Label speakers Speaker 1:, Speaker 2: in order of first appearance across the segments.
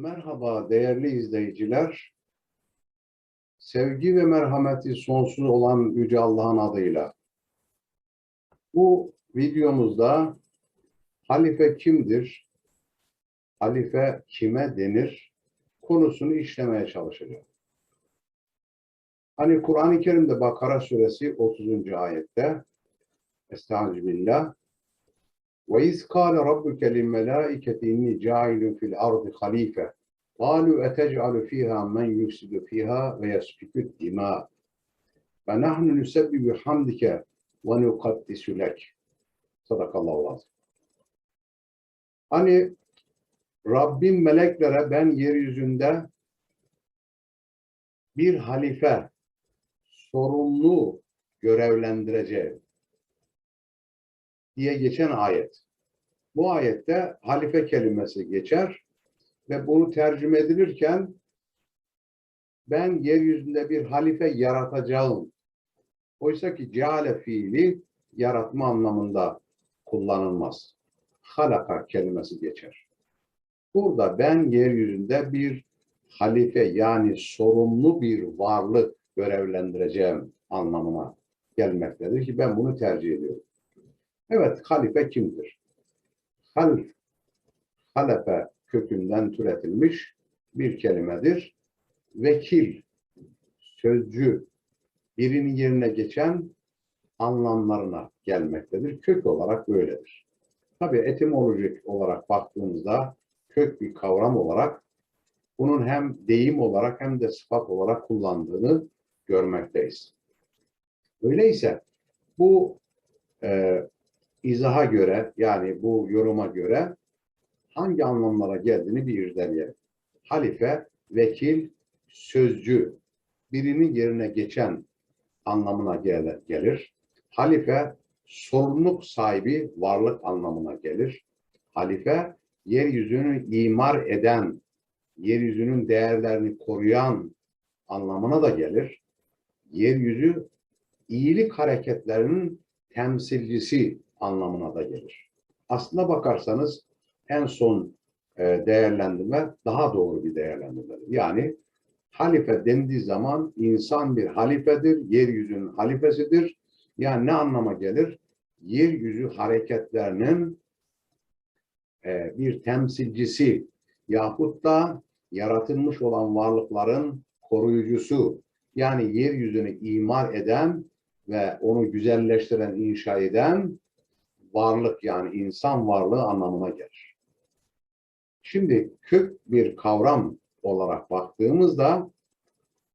Speaker 1: Merhaba değerli izleyiciler. Sevgi ve merhameti sonsuz olan Yüce Allah'ın adıyla. Bu videomuzda halife kimdir? Halife kime denir? Konusunu işlemeye çalışacağım. Hani Kur'an-ı Kerim'de Bakara suresi 30. ayette Estağfirullah وَاِذْ قَالَ رَبُّكَ لِلْمَلَائِكَةِ اِنِّي جَاعِلٌ فِي الْأَرْضِ خَلِيفَةً قَالُوا اَتَجْعَلُ فِيهَا مَنْ يُفْسِدُ فِيهَا وَيَسْفِكُ الدِّمَاءَ فَنَحْنُ نُسَبِّحُ بِحَمْدِكَ وَنُقَدِّسُ لَكَ Sadakallahu azim. Hani Rabbim meleklere ben yeryüzünde bir halife sorumlu görevlendireceğim diye geçen ayet. Bu ayette halife kelimesi geçer ve bunu tercüme edilirken ben yeryüzünde bir halife yaratacağım. Oysa ki ceale fiili yaratma anlamında kullanılmaz. Halaka kelimesi geçer. Burada ben yeryüzünde bir halife yani sorumlu bir varlık görevlendireceğim anlamına gelmektedir ki ben bunu tercih ediyorum. Evet, halife kimdir? Halif, halefe kökünden türetilmiş bir kelimedir. Vekil, sözcü, birinin yerine geçen anlamlarına gelmektedir. Kök olarak böyledir. Tabi etimolojik olarak baktığımızda kök bir kavram olarak bunun hem deyim olarak hem de sıfat olarak kullandığını görmekteyiz. Öyleyse bu e, izaha göre yani bu yoruma göre hangi anlamlara geldiğini bir irdeleyelim. Halife, vekil, sözcü, birinin yerine geçen anlamına gel- gelir. Halife, sorumluluk sahibi varlık anlamına gelir. Halife, yeryüzünü imar eden, yeryüzünün değerlerini koruyan anlamına da gelir. Yeryüzü iyilik hareketlerinin temsilcisi anlamına da gelir. Aslına bakarsanız en son e, değerlendirme daha doğru bir değerlendirmedir. Yani halife dendiği zaman insan bir halifedir, yeryüzünün halifesidir. Yani ne anlama gelir? Yeryüzü hareketlerinin e, bir temsilcisi yahut da yaratılmış olan varlıkların koruyucusu yani yeryüzünü imar eden ve onu güzelleştiren, inşa eden varlık yani insan varlığı anlamına gelir. Şimdi kök bir kavram olarak baktığımızda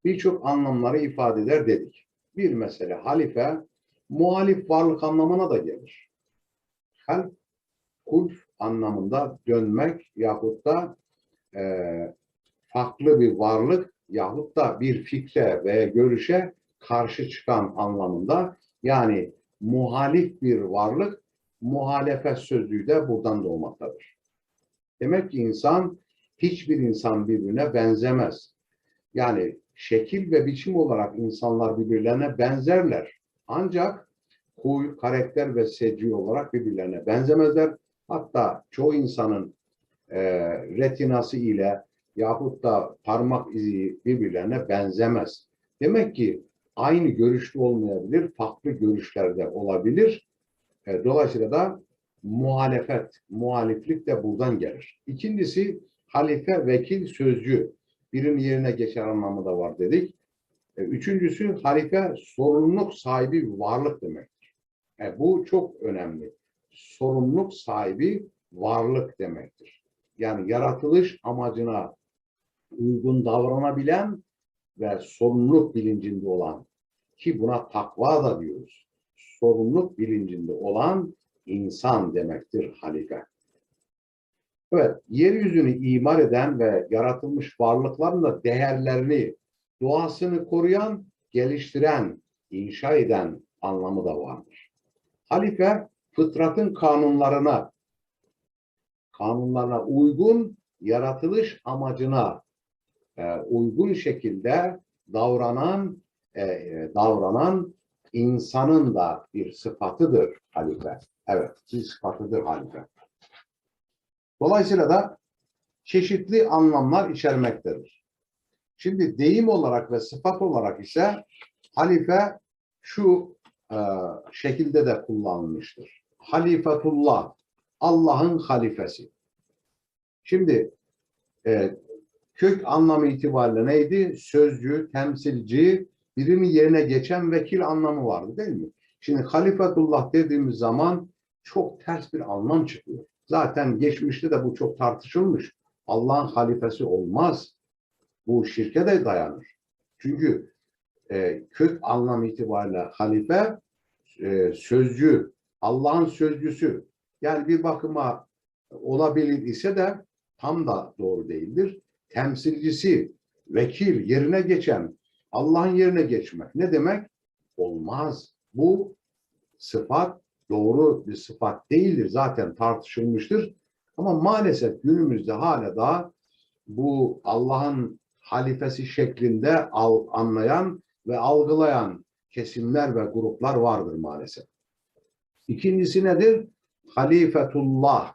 Speaker 1: birçok anlamları ifade eder dedik. Bir mesele halife muhalif varlık anlamına da gelir. Hal, kulf anlamında dönmek yahut da e, farklı bir varlık yahut da bir fikre veya görüşe karşı çıkan anlamında yani muhalif bir varlık muhalefet sözlüğü de buradan doğmaktadır. Demek ki insan hiçbir insan birbirine benzemez. Yani şekil ve biçim olarak insanlar birbirlerine benzerler. Ancak huy, karakter ve secci olarak birbirlerine benzemezler. Hatta çoğu insanın e, retinası ile yahut da parmak izi birbirlerine benzemez. Demek ki aynı görüşte olmayabilir, farklı görüşlerde olabilir. E, dolayısıyla da muhalefet, muhaliflik de buradan gelir. İkincisi halife, vekil, sözcü. Birinin yerine geçer anlamı da var dedik. E, üçüncüsü halife sorumluluk sahibi varlık demektir. E, bu çok önemli. Sorumluluk sahibi varlık demektir. Yani yaratılış amacına uygun davranabilen ve sorumluluk bilincinde olan ki buna takva da diyoruz. Sorumluluk bilincinde olan insan demektir halife. Evet, yeryüzünü imar eden ve yaratılmış varlıkların da değerlerini, doğasını koruyan, geliştiren, inşa eden anlamı da vardır. Halife, fıtratın kanunlarına, kanunlarına uygun, yaratılış amacına e, uygun şekilde davranan e, e, davranan insanın da bir sıfatıdır halife. Evet, bir sıfatıdır halife. Dolayısıyla da çeşitli anlamlar içermektedir. Şimdi deyim olarak ve sıfat olarak ise halife şu e, şekilde de kullanılmıştır. Halifetullah, Allah'ın halifesi. Şimdi e, kök anlamı itibariyle neydi? Sözcü, temsilci, birini yerine geçen vekil anlamı vardı değil mi? Şimdi halifetullah dediğimiz zaman çok ters bir anlam çıkıyor. Zaten geçmişte de bu çok tartışılmış. Allah'ın halifesi olmaz. Bu şirke de dayanır. Çünkü e, kök anlam itibariyle halife e, sözcü, Allah'ın sözcüsü. Yani bir bakıma olabilir ise de tam da doğru değildir. Temsilcisi, vekil, yerine geçen, Allah'ın yerine geçmek. Ne demek? Olmaz. Bu sıfat doğru bir sıfat değildir. Zaten tartışılmıştır. Ama maalesef günümüzde hala da bu Allah'ın halifesi şeklinde anlayan ve algılayan kesimler ve gruplar vardır maalesef. İkincisi nedir? Halifetullah.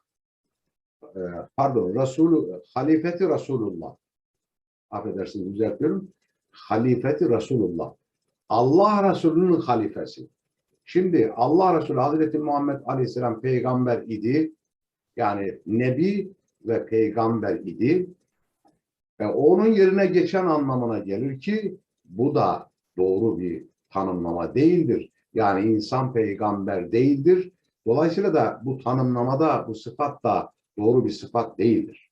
Speaker 1: Ee, pardon, Resulü, halifeti Resulullah. Affedersiniz düzeltiyorum. Halifeti Resulullah. Allah Resulü'nün halifesi. Şimdi Allah Resulü Hazreti Muhammed Aleyhisselam peygamber idi. Yani nebi ve peygamber idi. E, onun yerine geçen anlamına gelir ki bu da doğru bir tanımlama değildir. Yani insan peygamber değildir. Dolayısıyla da bu tanımlamada bu sıfat da doğru bir sıfat değildir.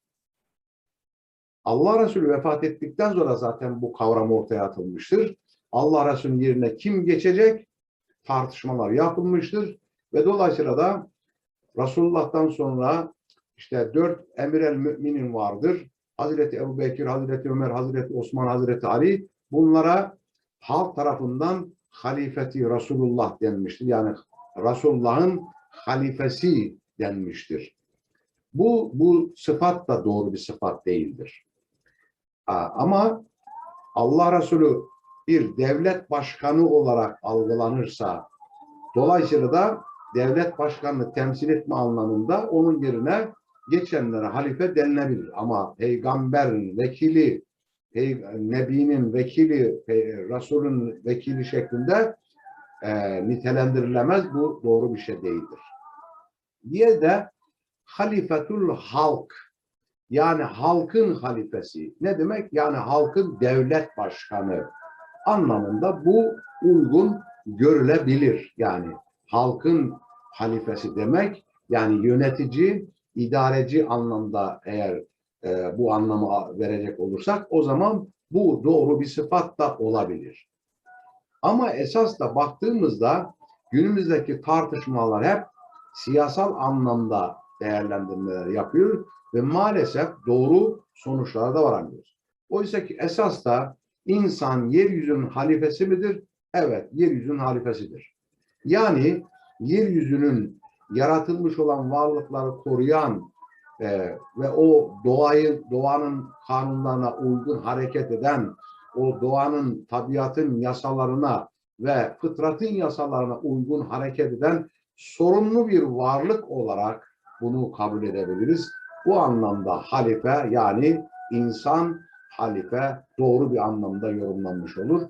Speaker 1: Allah Resulü vefat ettikten sonra zaten bu kavram ortaya atılmıştır. Allah Resulü'nün yerine kim geçecek? Tartışmalar yapılmıştır. Ve dolayısıyla da Resulullah'tan sonra işte dört emir el müminin vardır. Hazreti Ebu Bekir, Hazreti Ömer, Hazreti Osman, Hazreti Ali bunlara halk tarafından halifeti Resulullah denmiştir. Yani Resulullah'ın halifesi denmiştir. Bu, bu sıfat da doğru bir sıfat değildir. Ama Allah Resulü bir devlet başkanı olarak algılanırsa, dolayısıyla da devlet başkanını temsil etme anlamında onun yerine geçenlere halife denilebilir. Ama peygamberin vekili, pey nebinin vekili, Resulün vekili şeklinde e, nitelendirilemez. Bu doğru bir şey değildir. Diye de halifetul halk yani halkın halifesi. Ne demek? Yani halkın devlet başkanı anlamında bu uygun görülebilir. Yani halkın halifesi demek yani yönetici, idareci anlamda eğer e, bu anlamı verecek olursak o zaman bu doğru bir sıfat da olabilir. Ama esas da baktığımızda günümüzdeki tartışmalar hep siyasal anlamda değerlendirmeler yapıyor ve maalesef doğru sonuçlara da varamıyoruz. Oysa ki esas da insan yeryüzünün halifesi midir? Evet, yeryüzünün halifesidir. Yani yeryüzünün yaratılmış olan varlıkları koruyan e, ve o doğayı, doğanın kanunlarına uygun hareket eden, o doğanın, tabiatın yasalarına ve fıtratın yasalarına uygun hareket eden sorumlu bir varlık olarak bunu kabul edebiliriz. Bu anlamda halife yani insan halife doğru bir anlamda yorumlanmış olur.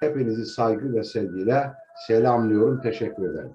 Speaker 1: Hepinizi saygı ve sevgiyle selamlıyorum. Teşekkür ederim.